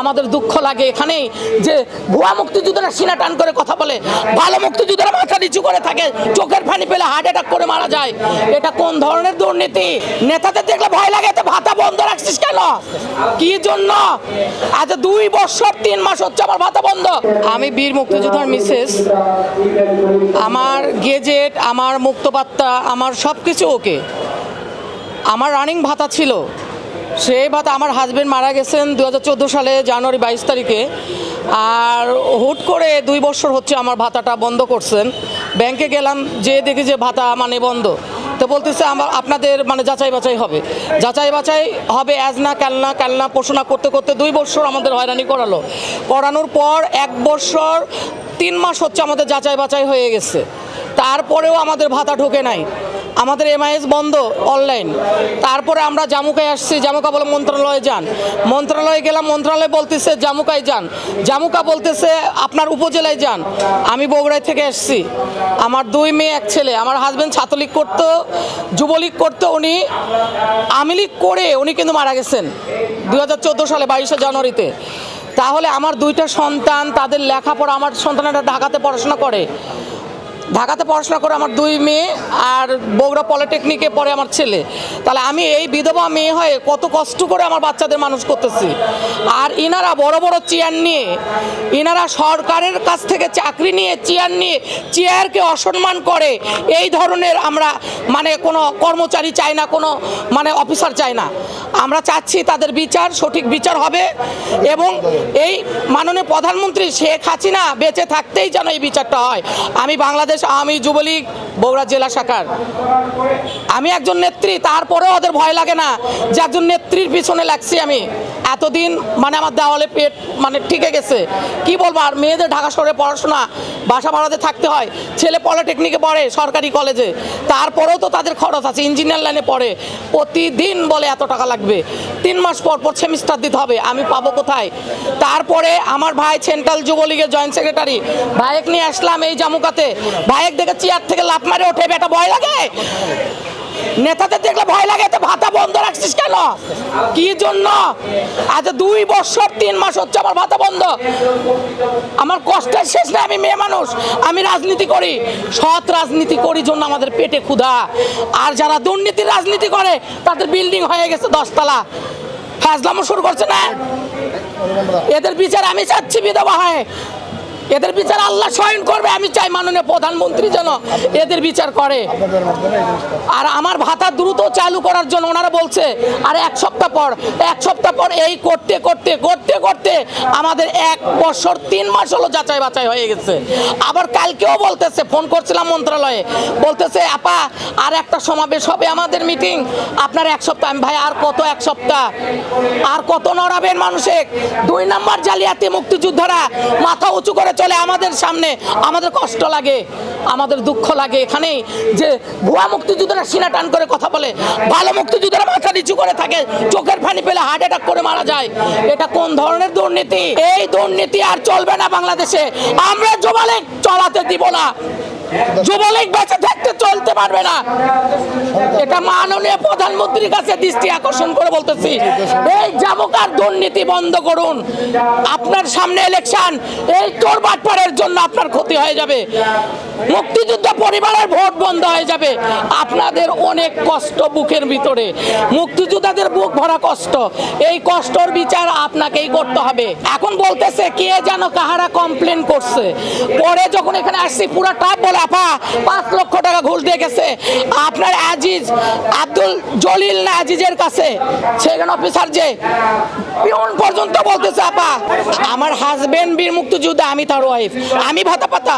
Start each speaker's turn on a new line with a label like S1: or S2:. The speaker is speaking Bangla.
S1: আমাদের দুঃখ লাগে এখানেই যে ভুয়া মুক্তিযোদ্ধারা সিনা টান করে কথা বলে, ভালো মুক্তিযোদ্ধারা মাথা নিচু করে থাকে, চোখের ফানি পেলে হার্ট অ্যাটাক করে মারা যায়। এটা কোন ধরনের দুর্নীতি? নেতাদের দেখলে ভয় লাগে তো ভাতা বন্ধ রাখছিস কেন? কি জন্য? আজ দুই বছর, তিন মাস হচ্ছে আমার ভাতা বন্ধ। আমি বীর মুক্তিযোদ্ধার মিসেস, আমার গেজেট, আমার মুক্তবার্তা, আমার সব কিছু ওকে। আমার রানিং ভাতা ছিল। সেই ভাতা আমার হাজবেন্ড মারা গেছেন দু হাজার চোদ্দ সালে, জানুয়ারি বাইশ তারিখে। আর হুট করে দুই বছর হচ্ছে আমার ভাতাটা বন্ধ করছেন। ব্যাংকে গেলাম যে দেখি যে ভাতা মানে বন্ধ। তো বলতেছে আমার, আপনাদের মানে যাচাই বাছাই হবে। যাচাই বাছাই হবে অ্যাজ না ক্যালনা ক্যালনা পোষণা করতে করতে দুই বছর আমাদের হয়রানি করালো। করানোর পর এক বছর, তিন মাস হচ্ছে আমাদের যাচাই বাছাই হয়ে গেছে। তারপরেও আমাদের ভাতা ঢোকে নাই। আমাদের এমআইএস বন্ধ অনলাইন তারপরে আমরা জামুকায় আসছি, জামুকা বলে মন্ত্রণালয়ে যান। মন্ত্রণালয়ে গেলাম, মন্ত্রণালয় বলতেছে জামুকায় যান। জামুকা বলতেছে আপনার উপজেলায় যান। আমি বগুড়ায় থেকে এসছি আমার দুই মেয়ে, এক ছেলে। আমার হাজব্যান্ড ছাত্রলীগ করতো, যুবলীগ করতো, উনি আমিলীগ করে উনি কিন্তু মারা গেছেন দু হাজার চোদ্দ সালে, বাইশে জানুয়ারিতে। তাহলে আমার দুইটা সন্তান, তাদের লেখাপড়া, আমার সন্তানেরা ঢাকাতে পড়াশোনা করে। ঢাকাতে পড়াশোনা করে আমার দুই মেয়ে আর বগুড়া পলিটেকনিকে পড়ে আমার ছেলে। তাহলে আমি এই বিধবা মেয়ে হয়ে কত কষ্ট করে আমার বাচ্চাদের মানুষ করতেছি। আর ইনারা বড় বড় চেয়ার নিয়ে, ইনারা সরকারের কাছ থেকে চাকরি নিয়ে, চেয়ার নিয়ে, চেয়ারকে অসম্মান করে, এই ধরনের আমরা মানে কোনো কর্মচারী চাই না, কোনো মানে অফিসার চাই না। আমরা চাচ্ছি তাদের বিচার, সঠিক বিচার হবে এবং এই মাননীয় প্রধানমন্ত্রী শেখ হাসিনা বেঁচে থাকতেই যেন এই বিচারটা হয়। আমি বাংলাদেশ আওয়ামী যুবলীগ বগুড়া জেলা শাখার। আমি একজন নেত্রী, তারপরেও ওদের ভয় লাগে না যে একজন নেত্রীর পিছনে লাগছি আমি। এতদিন মানে আমার দেওয়ালে পেট মানে ঠিকে গেছে। কি বলব, আর মেয়েদের ঢাকা শহরে পড়াশোনা, বাসা ভাড়াতে থাকতে হয়, ছেলে পলিটেকনিকে পড়ে সরকারি কলেজে, তারপরেও তো তাদের খরচ আছে, ইঞ্জিনিয়ার লাইনে পড়ে, প্রতিদিন বলে এত টাকা লাগবে। তিন মাস পর পর সেমিস্টার দিতে হবে, আমি পাবো কোথায়? তারপরে আমার ভাই সেন্ট্রাল যুবলীগের জয়েন্ট সেক্রেটারি, ভাইয়েক নিয়ে আসলাম এই জামুকাতে, ভাইয়েক দেখে চেয়ার থেকে লাফ মারে ওঠে, বেটা ভয় লাগে? নেতাদের দেখলে ভয় লাগে তো ভাতা কি জন্য? আজ দুই বছর তিন মাস হচ্ছে আমার ভাতা বন্ধ। আমার কষ্টের শেষ নেই, আমি মেয়ে মানুষ, আমি রাজনীতি করি। সৎ রাজনীতি করি জন্য আমাদের পেটে ক্ষুধা। আর যারা দুর্নীতির রাজনীতি করে, তাদের বিল্ডিং হয়ে গেছে দশতলা। ফাজলামো শুরু করছে না? এদের বিচার আমি চাচ্ছি বিধবা হয়। এদের বিচার আল্লাহ স্বয়ং করবে, আমি চাই মাননীয় প্রধানমন্ত্রী যেন এদের বিচার করে। আর আমার ভাতা দ্রুত চালু করার জন্য ওনারা বলছে, আর এক সপ্তাহ পর, এক সপ্তাহ পর এই করতে করতে করতে করতে আমাদের এক বছর তিন মাস হলো যাচাই বাছাই হয়ে গেছে। আবার কালকেও বলতেছে, ফোন করছিলাম মন্ত্রণালয়ে বলতেছে, আপা, আর একটা সমাবেশ হবে আমাদের মিটিং। আপনার এক সপ্তাহ। আমি, ভাই, আর কত এক সপ্তাহ? আর কত নড়াবেন মানুষে দুই নাম্বার জালিয়াতি মুক্তিযোদ্ধারা মাথা উঁচু করে চলে আমাদের সামনে। আমাদের কষ্ট লাগে, আমাদের দুঃখ লাগে এখানে যে ভুয়া মুক্তিযোদ্ধারা সিনা টান করে কথা বলে, ভালো মুক্তিযোদ্ধারা মাথা নিচু করে থাকে, চোখের ফানি পেলে হার্ট অ্যাটাক করে মারা যায়। এটা কোন ধরনের দুর্নীতি? এই দুর্নীতি আর চলবে না বাংলাদেশে। আমরা জোবালে চলাতে দিব না। যুবলীগ বেঁচে থাকতে চলতে পারবে না। এটা মাননীয় প্রধানমন্ত্রীর কাছে দৃষ্টি আকর্ষণ করে বলতেছি। এই জামুকার দুর্নীতি বন্ধ করুন। আপনার সামনে ইলেকশন এই তোর বাটপাড়ের জন্য আপনার ক্ষতি হয়ে যাবে। মুক্তিযুদ্ধ পরিবারের ভোট বন্ধ হয়ে যাবে। আপনাদের অনেক কষ্ট বুকের ভিতরে। মুক্তিযোদ্ধাদের বুক ভরা কষ্ট। এই কষ্টর বিচার আপনাকেই করতে হবে। এখন বলতেছে, কে যেন কাহারা কমপ্লেন করছে। পরে যখন এখানে আসছি, পুরো টাপ বলে আপা পাঁচ লক্ষ টাকা ঘুষ দিয়ে গেছে। আপনার আজিজ আব্দুল জলিল না আজিজের কাছে সেখানে অফিসার যে পিউন পর্যন্ত বলতেছে, আপা, আমার হাজবেন্ড বীর মুক্তিযোদ্ধা আমি তার ওয়াইফ আমি ভাতা পাতা